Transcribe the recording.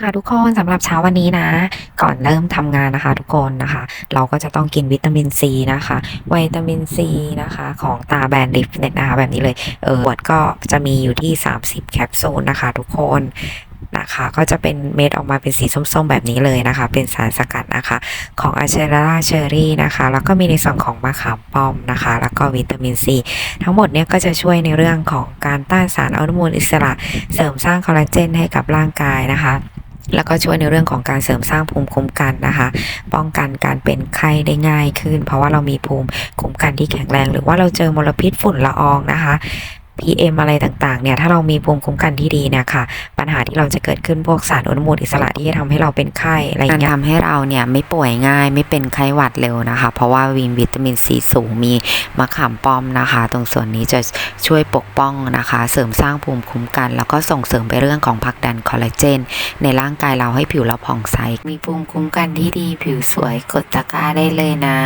ค่ะทุกคนสำหรับเช้าวันนี้นะ ก่อนเริ่มทำงานนะคะ ทุกคนนะคะ เราก็จะต้องกินวิตามินซีนะคะวิตามินซีนะคะ ของตาแบรนด์ลิฟเน็ตนะคะ แบบนี้เลยเออขวดก็จะมีอยู่ที่ 30 แคปซูลนะคะ ทุกคนนะคะก็จะเป็นเม็ดออกมาเป็นสีส้มๆแบบนี้เลยนะคะ เป็นสารสกัดนะคะ ของอะเชอราเชอรี่นะคะ แล้วก็มีในส่วนของมะขามป้อมนะคะ แล้วก็วิตามินซีทั้งหมดเนี่ยก็จะช่วยในเรื่องของการต้านสารอนุมูลอิสระ เสริมสร้างคอลลาเจนให้กับร่างกายนะคะ แล้วก็ช่วยในเรื่องของการเสริมสร้างภูมิคุ้มกันนะคะ ป้องกันการเป็นไข้ได้ง่ายขึ้น เพราะว่าเรามีภูมิคุ้มกันที่แข็งแรง หรือว่าเราเจอมลพิษฝุ่นละอองนะคะ PM อะไรต่างๆเนี่ยถ้าเรามีภูมิคุ้มกันที่ดีเนี่ยค่ะ ปัญหาที่เราจะเกิดขึ้นพวกสารอนุมูลอิสระที่จะทำให้เราเป็นไข้อะไรอย่างเงี้ยทำให้เราเนี่ยไม่ป่วยง่ายไม่เป็นไข้หวัดเร็วนะคะ เพราะว่าวินวิตามินซีสูงมีมะขามป้อมนะคะ ตรงส่วนนี้จะช่วยปกป้องนะคะ เสริมสร้างภูมิคุ้มกัน แล้วก็ส่งเสริมไปเรื่องของผลักดันคอลลาเจน ในร่างกายเราให้ผิวเราผ่องใสมีภูมิคุ้มกันที่ดีผิวสวยกดตะกร้าได้เลยนะ